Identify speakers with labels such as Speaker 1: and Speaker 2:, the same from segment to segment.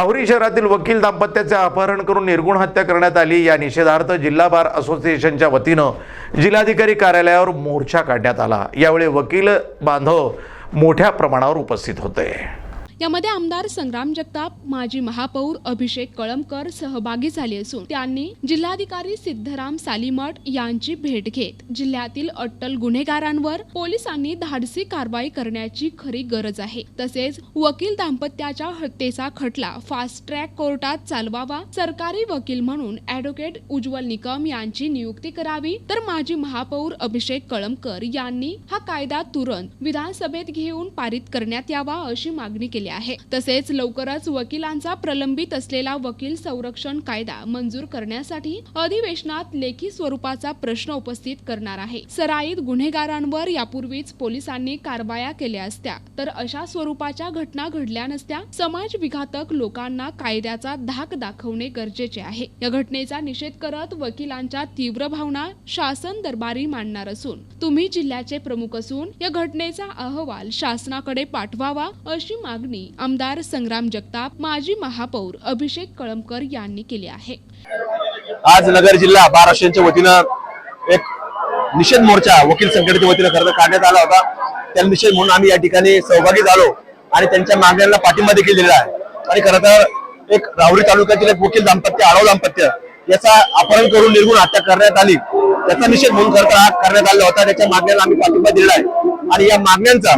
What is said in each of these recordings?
Speaker 1: राहुरी शहरातील वकील दाम्पत्याचे अपहरण करून निर्गुण हत्या करण्यात आली. या निषेधार्थ जिल्हा बार असोसिएशनच्या वतीनं जिल्हाधिकारी कार्यालयावर मोर्चा काढण्यात आला. यावेळी वकील बांधव मोठ्या प्रमाणावर उपस्थित होते.
Speaker 2: यामध्ये आमदार संग्राम जगताप माजी महापौर अभिषेक कळमकर सहभागी झाले असून त्यांनी जिल्हाधिकारी सिद्धराम सालीमठ यांची भेट घेत जिल्ह्यातील अट्टल गुन्हेगारांवर पोलिसांनी धाडसी कारवाई करण्याची खरी गरज आहे. तसेच वकील दाम्पत्याच्या हत्येचा खटला फास्ट ट्रॅक कोर्टात चालवावा सरकारी वकील म्हणून ऍडव्होकेट उज्ज्वल निकम यांची नियुक्ती करावी तर माजी महापौर अभिषेक कळमकर यांनी हा कायदा तुरंत विधानसभेत घेऊन पारित करण्यात यावा अशी मागणी केली आहे. तसेच लवकरच वकिलांचा प्रलंबित असलेला वकील संरक्षण कायदा मंजूर करण्यासाठी अधिवेशनात लेखी स्वरूपाचा प्रश्न उपस्थित करणार आहे. सराईत गुन्हेगारांवर यापूर्वीच पोलिसांनी कारवाया केल्या असत्या. तर अशा स्वरूपाच्या घटना घडल्या नसत्या समाज विघातक लोकांना कायद्याचा धाक दाखवणे गरजेचे आहे. या घटनेचा निषेध करत वकिलांच्या तीव्र भावना शासन दरबारी मांडणार असून तुम्ही जिल्ह्याचे प्रमुख असून या घटनेचा अहवाल शासनाकडे पाठवावा अशी मागणी आमदार संग्राम जगताप माजी महापौर अभिषेक कळमकर यांनी केली आहे.
Speaker 3: आज नगर जिल्हा बार वतीनं एक निषेध मोर्चा वकील संघटनेच्या वतीनं खरं काढण्यात आला होता. त्या निषेध म्हणून आम्ही या ठिकाणी सहभागी झालो आणि त्यांच्या मागण्यांना पाठिंबा देखील दिलेला आहे. आणि खरं तर एक राहुरी तालुक्यातील एक वकील दाम्पत्य आडव दाम्पत्य याचा अपहरण करून निर्गुण हत्या करण्यात आली. त्याचा निषेध म्हणून खरं तर हा करण्यात आला होता. त्याच्या मागण्याला आम्ही पाठिंबा दिलेला आहे. आणि या मागण्यांचा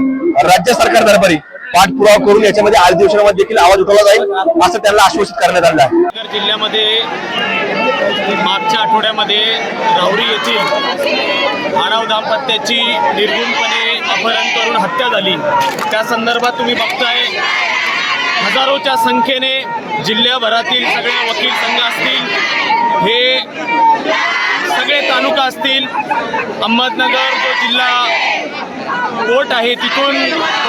Speaker 3: राज्य सरकार दरबारी पाठपुरावा करून याच्यामध्ये अधिवेशनामध्ये देखील आवाज उठवला जाईल असं त्यांना आश्वासित करण्यात आलं आहे.
Speaker 4: जिल्ह्यामध्ये मागच्या आठवड्यामध्ये राहुरी येथील आडाव दाम्पत्याची निर्गुणपणे अपहरण करून हत्या झाली. त्या संदर्भात तुम्ही बघताय हजारोच्या संख्येने जिल्ह्याभरातील सगळे वकील संघ असतील हे सगळे तालुका असतील अहमदनगर जो जिल्हा कोर्ट आहे तिथून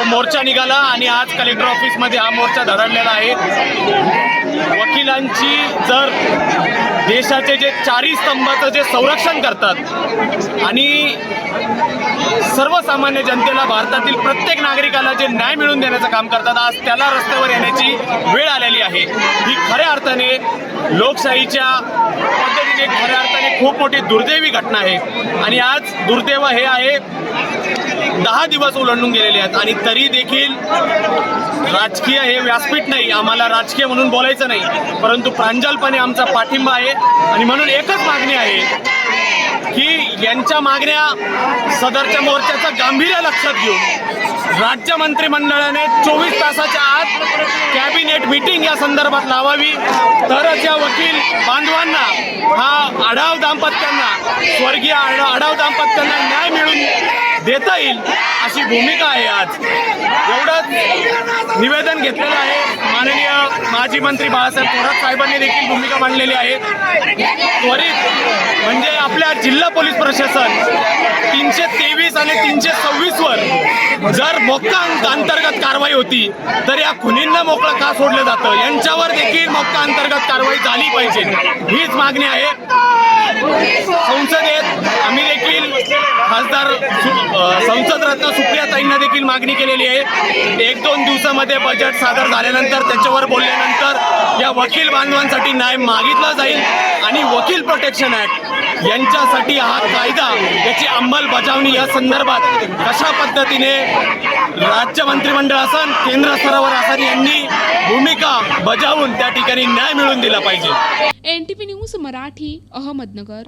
Speaker 4: मोर्चा निघाला आणि आज कलेक्टर ऑफिसमध्ये हा मोर्चा धडकलेला आहे. वकिलांची जर देशाचे जे चारी स्तंभाचं जे संरक्षण करतात आणि सर्वसामान्य जनतेला भारतातील प्रत्येक नागरिकाला जे न्याय मिळवून देण्याचं काम करतात आज त्याला रस्त्यावर येण्याची वेळ आलेली आहे. ही खऱ्या अर्थाने लोकशाहीच्या पद्धतीने खऱ्या अर्थाने खूप मोठी दुर्दैवी घटना आहे. आणि आज दुर्दैव हे आहे दहा दिवस ओलांडून गेलेले आहेत आणि तरी देखील राजकीय हे व्यासपीठ नाही आम्हाला राजकीय म्हणून बोलायचं नाही परंतु प्रांजलपणे आमचा पाठिंबा आहे. आणि म्हणून एकच मागणी आहे की यांच्या मागण्या सदरच्या मोर्चाचं गांभीर्य लक्षात घेऊन राज्य मंत्रिमंडळाने चोवीस तासाच्या आत कॅबिनेट मीटिंग या संदर्भात लावावी. तरच या वकील बांधवांना हा आढाव दाम्पत्यांना स्वर्गीय आढाव आढाव दाम्पत्यांना न्याय मिळून देता येईल अशी भूमिका आहे आज. एवढंच निवेदन घेतलेलं आहे. माननीय माजी मंत्री बाळासाहेब थोरात साहेबांनी देखील भूमिका मांडलेली आहे. त्वरित म्हणजे आपल्या जिल्हा पोलीस प्रशासन तीनशे तेवीस आणि तीनशे सव्वीस वर जर मोक्का अंतर्गत कारवाई होती तर या खुनींना मोकळं का सोडलं जातं? यांच्यावर देखील मोक्का अंतर्गत कारवाई झाली पाहिजे. हीच मागणी आहे. संसदेत आम्ही देखील खासदार संसद रत्न सुप्रियाताईंना देखील मागणी केलेली आहे. एक दोन दिवसामध्ये बजेट सादर झाल्यानंतर त्याच्यावर बोलल्यानंतर या वकील बांधवांसाठी न्याय मागितला जाईल आणि वकील प्रोटेक्शन ऍक्ट यांच्यासाठी हा कायदा याची अंमलबजावणी या संदर्भात कशा पद्धतीने राज्य मंत्रिमंडळ असन केंद्र स्तरावर असन यांनी भूमिका बजावून त्या ठिकाणी न्याय मिळवून दिला पाहिजे.
Speaker 2: NTP news Marathi Ahmednagar.